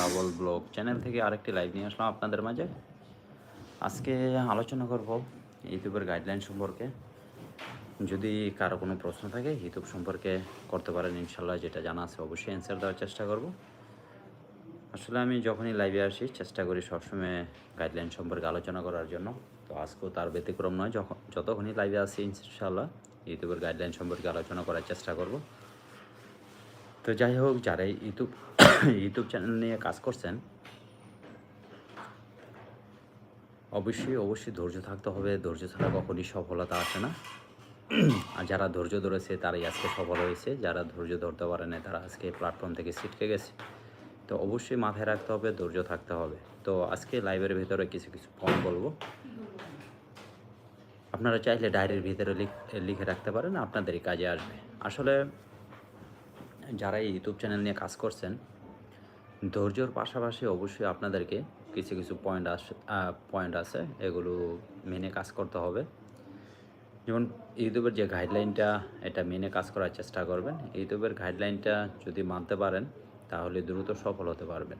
Travel blog channel থেকে আরেকটি live নিয়ে আসলাম আপনাদের মাঝে। আজকে আলোচনা করব ইউটিউবের গাইডলাইন সম্পর্কে। যদি কারও কোনো প্রশ্ন থাকে, ইউটিউব সম্পর্কে করতে পারেন ইনশাল্লাহ যেটা জানা আছে অবশ্যই অ্যান্সার দেওয়ার চেষ্টা করব। আসলে আমি যখনই লাইভে আসি, চেষ্টা করি সবসময় গাইডলাইন সম্পর্কে আলোচনা করার জন্য। তো আজকেও তার ব্যতিক্রম নয় যখন যতক্ষণই লাইভে আসি ইনশাল্লাহ ইউটিউবের গাইডলাইন সম্পর্কে আলোচনা করার চেষ্টা করব। তো যাই হোক, যারা ইউটিউব ইউটিউব চ্যানেল নিয়ে কাজ করছেন, অবশ্যই অবশ্যই ধৈর্য থাকতে হবে। ধৈর্য ছাড়া কখনই সফলতা আসে না। আর যারা ধৈর্য ধরেছে, তারাই আজকে সফল হয়েছে। যারা ধৈর্য ধরতে পারে না তারা আজকে প্ল্যাটফর্ম থেকে ছিটকে গেছে। তো অবশ্যই মাথায় রাখতে হবে, ধৈর্য থাকতে হবে। তো আজকে লাইভের ভিতরে কিছু কিছু পয়েন্ট বলব। আপনারা চাইলে ডায়েরির ভিতরে লিখ- রাখতে পারেন, আপনাদেরই কাজে আসবে। আসলে যারা ইউটিউব চ্যানেল নিয়ে কাজ করছেন ধৈর্যর পাশাপাশি অবশ্যই আপনাদেরকে কিছু কিছু পয়েন্ট আছে পয়েন্ট আছে, এগুলো মেনে কাজ করতে হবে। যেমন ইউটিউবের যে গাইডলাইনটা এটা মেনে কাজ করার চেষ্টা করবেন। ইউটিউবের গাইডলাইনটা যদি মানতে পারেন, তাহলে দ্রুত সফল হতে পারবেন।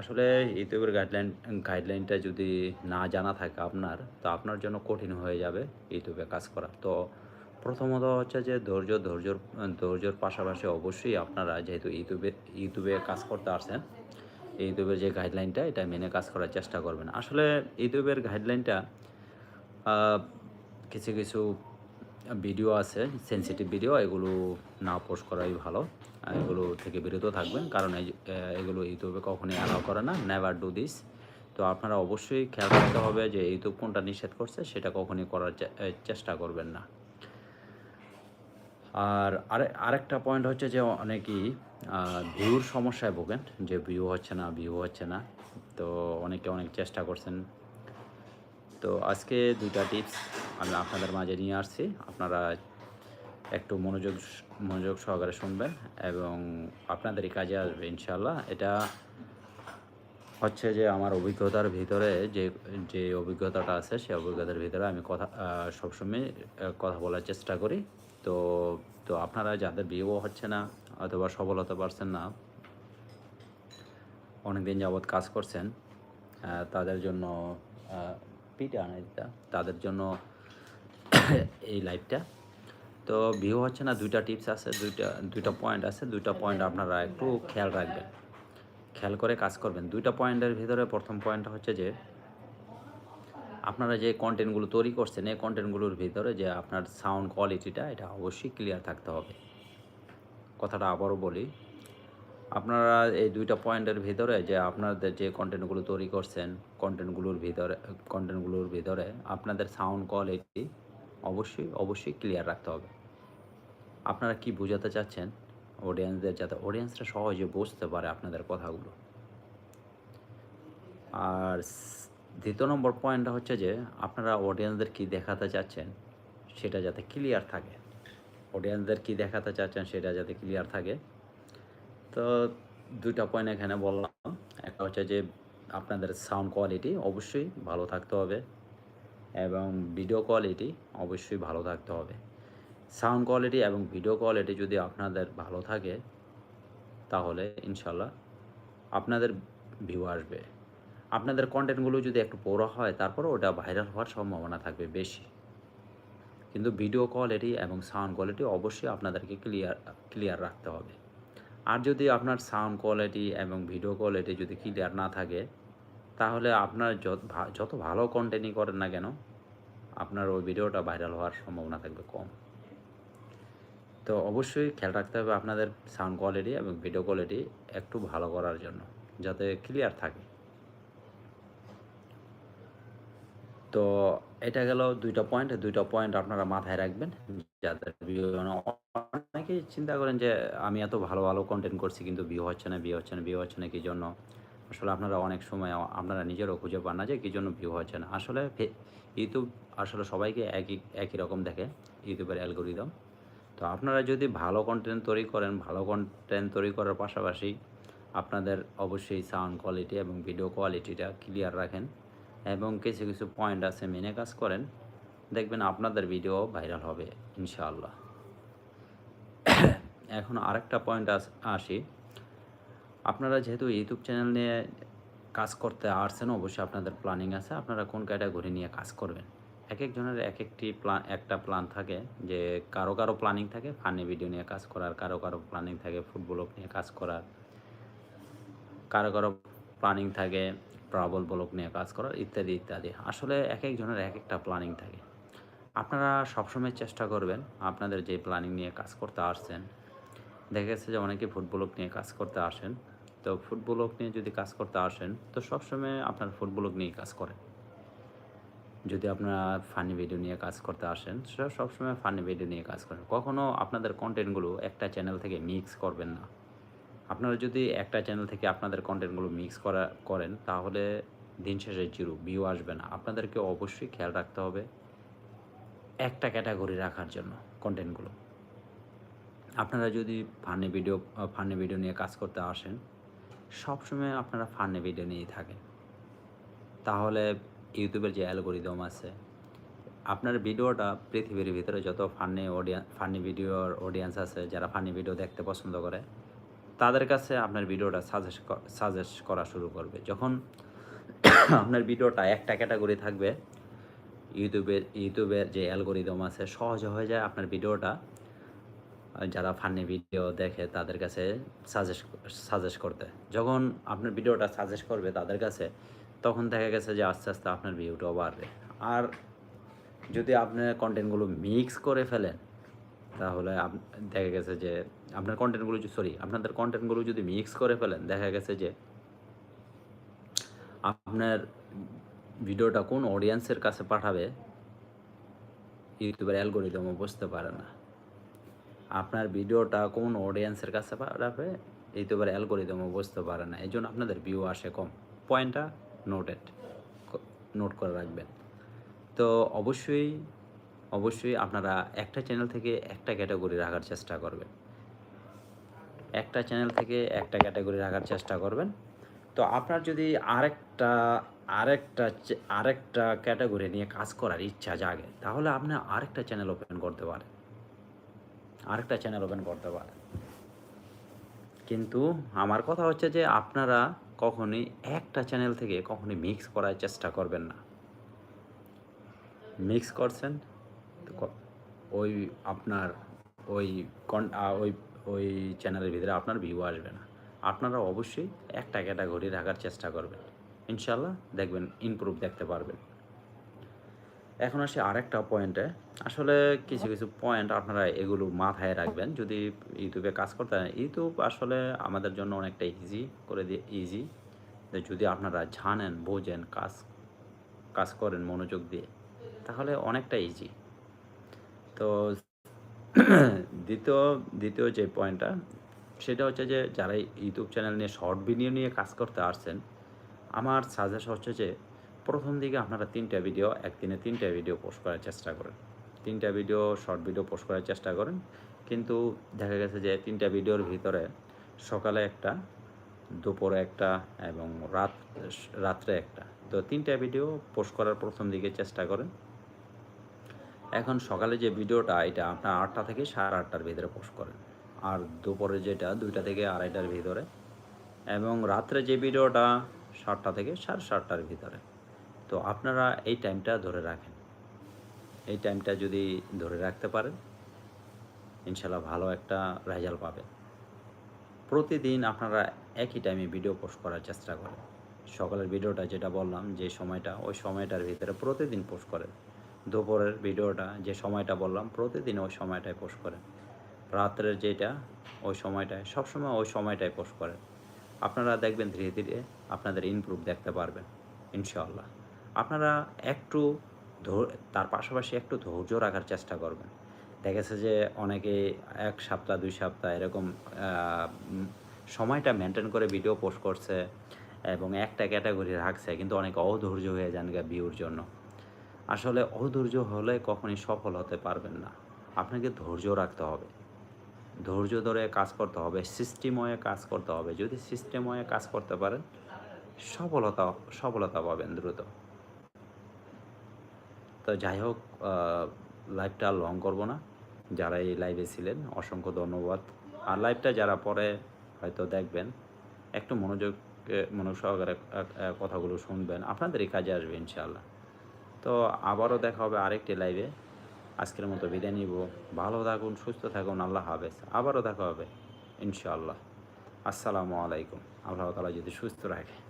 আসলে ইউটিউবের গাইডলাইন গাইডলাইনটা যদি না জানা থাকে আপনার, তো আপনার জন্য কঠিন হয়ে যাবে ইউটিউবে কাজ করা তো প্রথমত হচ্ছে যে ধৈর্য, ধৈর্যর ধৈর্যর পাশাপাশি অবশ্যই আপনারা যেহেতু ইউটিউবে ইউটিউবে কাজ করতে আসছেন, ইউটিউবের যে গাইডলাইনটা এটা মেনে কাজ করার চেষ্টা করবেন। আসলে ইউটিউবের গাইডলাইনটা কিছু কিছু ভিডিও আছে সেন্সিটিভ ভিডিও এগুলো না পোস্ট করাই ভালো। এগুলো থেকে বিরত থাকবেন, কারণ এগুলো ইউটিউবে কখনোই অ্যালাউ করে না নেভার ডু দিস তো আপনারা অবশ্যই খেয়াল রাখতে হবে যে ইউটিউব কোনটা নিষেধ করছে, সেটা কখনই করার চেষ্টা করবেন না। আর আরে, আরেকটা পয়েন্ট হচ্ছে যে অনেকেই ভিউর সমস্যায় ভোগেন, যে ভিউ হচ্ছে না ভিউ হচ্ছে না। তো অনেকে অনেক চেষ্টা করছেন। তো আজকে দুইটা টিপস আমি আপনাদের মাঝে নিয়ে আসছি। আপনারা একটু মনোযোগ মনোযোগ সহকারে শুনবেন এবং আপনাদেরই কাজে আসবে ইনশাল্লাহ এটা হচ্ছে যে আমার অভিজ্ঞতার ভিতরে যে যে অভিজ্ঞতাটা আছে সেই অভিজ্ঞতার ভিতরে আমি কথা সবসময় কথা বলার চেষ্টা করি। তো তো আপনারা যাদের বিয়েও হচ্ছে না অথবা সফল হতে পারছেন না, অনেকদিন যাবৎ কাজ করছেন তাদের জন্য পিঠে দিতা, তাদের জন্য এই লাইভটা তো ভিউ হচ্ছে না, দুইটা টিপস আছে, দুইটা দুইটা পয়েন্ট আছে, দুইটা পয়েন্ট আপনারা একটু খেয়াল রাখবেন। খেয়াল করে কাজ করবেন। দুইটা পয়েন্টের ভিতরে প্রথম পয়েন্টটা হচ্ছে যে আপনারা যে কন্টেন্টগুলো তৈরি করছেন, এই কন্টেন্টগুলোর ভিতরে যে আপনার সাউন্ড কোয়ালিটিটা এটা অবশ্যই ক্লিয়ার থাকতে হবে। কথাটা আবারও বলি, আপনারা এই দুইটা পয়েন্টের ভিতরে যে আপনাদের যে কন্টেন্টগুলো তৈরি করছেন কন্টেন্টগুলোর ভিতরে কন্টেন্টগুলোর ভিতরে আপনাদের সাউন্ড কোয়ালিটি অবশ্যই অবশ্যই ক্লিয়ার রাখতে হবে। আপনারা কি বোঝাতে চাচ্ছেন? অডিয়েন্সদের যাতে অডিয়েন্সরা সহজে বুঝতে পারে আপনাদের কথাগুলো। আর দ্বিতীয় নম্বর পয়েন্টটা হচ্ছে যে আপনারা অডিয়েন্সদের কি দেখাতে চাচ্ছেন সেটা যাতে ক্লিয়ার থাকে। অডিয়েন্সদের কি দেখাতে চাচ্ছেন সেটা যাতে ক্লিয়ার থাকে। তো দুইটা পয়েন্ট এখানে বললাম। একটা হচ্ছে যে আপনাদের সাউন্ড কোয়ালিটি অবশ্যই ভালো থাকতে হবে এবং ভিডিও কোয়ালিটি অবশ্যই ভালো থাকতে হবে। সাউন্ড কোয়ালিটি এবং ভিডিও কোয়ালিটি যদি আপনাদের ভালো থাকে তাহলে ইনশাল্লাহ আপনাদের ভিউ আসবে। আপনাদের কন্টেন্টগুলো যদি একটু বড় হয় তারপরে ওটা ভাইরাল হওয়ার সম্ভাবনা থাকবে বেশি। কিন্তু ভিডিও কোয়ালিটি এবং সাউন্ড কোয়ালিটি অবশ্যই আপনাদেরকে ক্লিয়ার ক্লিয়ার রাখতে হবে। আর যদি আপনার সাউন্ড কোয়ালিটি এবং ভিডিও কোয়ালিটি যদি ক্লিয়ার না থাকে, তাহলে আপনার যত ভালো কন্টেন্টই করেন না কেন, আপনার ওই ভিডিওটা ভাইরাল হওয়ার সম্ভাবনা থাকবে কম। তো অবশ্যই খেয়াল রাখতে হবে আপনাদের সাউন্ড কোয়ালিটি এবং ভিডিও কোয়ালিটি একটু ভালো করার জন্য, যাতে ক্লিয়ার থাকে। তো এটা গেল দুইটা পয়েন্ট দুইটা পয়েন্ট আপনারা মাথায় রাখবেন। যাদের ভিউ অনেকেই চিন্তা করেন যে আমি এত ভালো ভালো কন্টেন্ট করছি কিন্তু ভিউ হচ্ছে না ভিউ হচ্ছে না ভিউ হচ্ছে না, কি জন্য? আসলে আপনারা অনেক সময় আপনারা নিজেরও খুঁজে পান না যে কী জন্য ভিউ হচ্ছে না। আসলে ইউটিউব আসলে সবাইকে একই একই রকম দেখে ইউটিউবের অ্যালগোরিদম তো আপনারা যদি ভালো কন্টেন্ট তৈরি করেন, ভালো কন্টেন্ট তৈরি করার পাশাপাশি আপনাদের অবশ্যই সাউন্ড কোয়ালিটি এবং ভিডিও কোয়ালিটিটা ক্লিয়ার রাখেন। এবং কিছু কিছু পয়েন্ট আছে মেনে কাজ করেন, দেখবেন আপনাদের ভিডিও ভাইরাল হবে, ইনশাআল্লাহ। এখন আরেকটা পয়েন্ট আসি আপনারা যেহেতু ইউটিউব চ্যানেল নিয়ে কাজ করতে আসছেন, অবশ্যই আপনাদের প্ল্যানিং আছে, আপনারা কোন ক্যাটাগরি নিয়ে কাজ করবেন? এক একজনের এক একটি প্ল্যান একটা প্ল্যান থাকে, যে কারও কারও প্ল্যানিং থাকে ফানি ভিডিও নিয়ে কাজ করার, কারও কারও প্ল্যানিং থাকে ফুটবল নিয়ে কাজ করার, কারও কারও প্ল্যানিং থাকে ট্রাভেল ব্লক নিয়ে কাজ করার ইত্যাদি ইত্যাদি। আসলে এক একজনের এক একটা প্ল্যানিং থাকে। আপনারা সবসময় চেষ্টা করবেন আপনাদের যে প্ল্যানিং নিয়ে কাজ করতে আসছেন, দেখা গেছে যে অনেকে ফুটবলক নিয়ে কাজ করতে আসেন। তো ফুটবলক নিয়ে যদি কাজ করতে আসেন, তো সবসময় আপনার ফুটবলক নিয়ে কাজ করেন। যদি আপনারা ফানি ভিডিও নিয়ে কাজ করতে আসেন সেটা সবসময় ফানি ভিডিও নিয়ে কাজ করেন। কখনও আপনাদের কন্টেন্টগুলো একটা চ্যানেল থেকে মিক্স করবেন না। আপনারা যদি একটা চ্যানেল থেকে আপনাদের কন্টেন্টগুলো মিক্স করা, করেন, তাহলে দিন শেষে জিরো ভিউ আসবে না। আপনাদেরকে অবশ্যই খেয়াল রাখতে হবে একটা ক্যাটাগরি রাখার জন্য কন্টেন্টগুলো আপনারা যদি ফানি ভিডিও ফানি ভিডিও নিয়ে কাজ করতে আসেন, সবসময় আপনারা ফানি ভিডিও নিয়েই থাকেন। তাহলে ইউটিউবের যে অ্যালগোরিদম আছে, আপনার ভিডিওটা পৃথিবীর ভিতরে যত ফানি অডিয়েন্স ফানি ভিডিওর অডিয়েন্স আছে, যারা ফানি ভিডিও দেখতে পছন্দ করে তাদের কাছে আপনার ভিডিওটা সাজেস্ট সাজেস্ট করা শুরু করবে। যখন আপনার ভিডিওটা একটা ক্যাটাগরি থাকবে ইউটিউবের ইউটিউবের যে অ্যালগোরিদম আছে, সহজ হয়ে যায় আপনার ভিডিওটা যারা ফানি ভিডিও দেখে তাদের কাছে সাজেস্ট সাজেস্ট করতে। যখন আপনার ভিডিওটা সাজেস্ট করবে তাদের কাছে, তখন দেখা গেছে যে আস্তে আস্তে আপনার ভিউটাও বাড়বে। আর যদি আপনার কন্টেন্টগুলো মিক্স করে ফেলেন তাহলে দেখা গেছে যে আপনার কন্টেন্টগুলো সরি আপনাদের কন্টেন্টগুলো যদি মিক্স করে ফেলেন, দেখা গেছে যে আপনার ভিডিওটা কোন অডিয়েন্সের কাছে পাঠাবে ইউটিউবের অ্যালগোরিদমও বুঝতে পারে না। আপনার ভিডিওটা কোন অডিয়েন্সের কাছে পাঠাবে ইউটিউবের অ্যালগোরিদমও বুঝতে পারে না। এই জন্য আপনাদের ভিউ আসে কম। পয়েন্টটা নোটেড নোট করে রাখবেন। তো অবশ্যই অবশ্যই আপনারা একটা চ্যানেল থেকে একটা ক্যাটাগরি রাখার চেষ্টা করবেন। একটা চ্যানেল থেকে একটা ক্যাটাগরি রাখার চেষ্টা করবেন। তো আপনার যদি আরেকটা আরেকটা আরেকটা ক্যাটাগরি নিয়ে কাজ করার ইচ্ছা জাগে, তাহলে আপনি আরেকটা চ্যানেল ওপেন করতে পারেন। আরেকটা চ্যানেল ওপেন করতে পারেন। কিন্তু আমার কথা হচ্ছে যে আপনারা কখনই একটা চ্যানেল থেকে কখনই মিক্স করার চেষ্টা করবেন না। মিক্স করছেন ওই আপনার ওই ওই ওই চ্যানেলের ভিতরে আপনার ভিউ আসবে না। আপনারা অবশ্যই একটা ক্যাটাগরি রাখার চেষ্টা করবেন। ইনশাল্লাহ দেখবেন ইমপ্রুভ দেখতে পারবেন। এখন আসি আরেকটা পয়েন্টে আসলে কিছু কিছু পয়েন্ট আপনারা এগুলো মাথায় রাখবেন। যদি ইউটিউবে কাজ করতে হয় ইউটিউব আসলে আমাদের জন্য অনেকটা ইজি করে দিয়ে ইজি যদি আপনারা জানেন, বোঝেন, কাজ কাজ করেন মনোযোগ দিয়ে, তাহলে অনেকটা ইজি তো দ্বিতীয় দ্বিতীয় যে পয়েন্টটা সেটা হচ্ছে যে যারা ইউটিউব চ্যানেল নিয়ে শর্ট ভিডিও নিয়ে কাজ করতে আসছেন, আমার সাজেস্ট হচ্ছে যে প্রথম দিকে আপনারা তিনটা ভিডিও একদিনে তিনটা ভিডিও পোস্ট করার চেষ্টা করেন। তিনটা ভিডিও শর্ট ভিডিও পোস্ট করার চেষ্টা করেন। কিন্তু দেখা গেছে যে তিনটা ভিডিওর ভিতরে সকালে একটা, দুপুরে একটা এবং রাত, রাত্রে একটা। তো তিনটা ভিডিও পোস্ট করার প্রথম দিকে চেষ্টা করেন। এখন সকালে যে ভিডিওটা, এটা আপনার আটটা থেকে সাড়ে আটটার ভিতরে পোস্ট করেন। আর দুপুরে যেটা, দুইটা থেকে আড়াইটার ভিতরে। এবং রাত্রে যে ভিডিওটা, সাতটা থেকে সাড়ে সাতটার ভিতরে। তো আপনারা এই টাইমটা ধরে রাখেন। এই টাইমটা যদি ধরে রাখতে পারেন ইনশাল্লাহ ভালো একটা রেজাল্ট পাবেন। প্রতিদিন আপনারা একই টাইমে ভিডিও পোস্ট করার চেষ্টা করেন। সকালের ভিডিওটা যেটা বললাম, যে সময়টা, ওই সময়টার ভিতরে প্রতিদিন পোস্ট করেন। দুপুরের ভিডিওটা, যে সময়টা বললাম, প্রতিদিন ওই সময়টায় পোস্ট করেন রাত্রের যেটা, ওই সময়টায়, সবসময় ওই সময়টায় পোস্ট করেন আপনারা দেখবেন ধীরে ধীরে আপনাদের ইমপ্রুভ দেখতে পারবেন, ইনশাআল্লাহ। আপনারা একটু তার পাশাপাশি একটু ধৈর্য রাখার চেষ্টা করবেন। দেখেছে যে অনেকে এক সপ্তাহ, দুই সপ্তাহ এরকম সময়টা মেনটেন করে ভিডিও পোস্ট করছে এবং একটা ক্যাটাগরি রাখছে, কিন্তু অনেক অধৈর্য হয়ে যান ভিউর জন্য। আসলে অধৈর্য হলে কখনই সফল হতে পারবেন না। আপনাকে ধৈর্য রাখতে হবে। ধৈর্য ধরে কাজ করতে হবে, সিস্টেময়ে কাজ করতে হবে। যদি সিস্টেময়ে কাজ করতে পারেন, সফলতা সফলতা পাবেন দ্রুত। তো যাই হোক লাইভটা লং করব না। যারা এই লাইভে ছিলেন, অসংখ্য ধন্যবাদ। আর লাইভটা যারা পরে হয়তো দেখবেন, একটু মনোযোগ মনোযোগ কথাগুলো শুনবেন। আপনাদেরই কাজে আসবে ইনশাআল্লাহ। তো আবারও দেখা হবে আরেকটি লাইভে আজকের মতো বিদায় নিব। ভালো থাকুন, সুস্থ থাকুন, আল্লাহ হাফেজ। আবারও দেখা হবে, ইনশাআল্লাহ। আসসালামু আলাইকুম। আল্লাহ তালা যদি সুস্থ রাখে।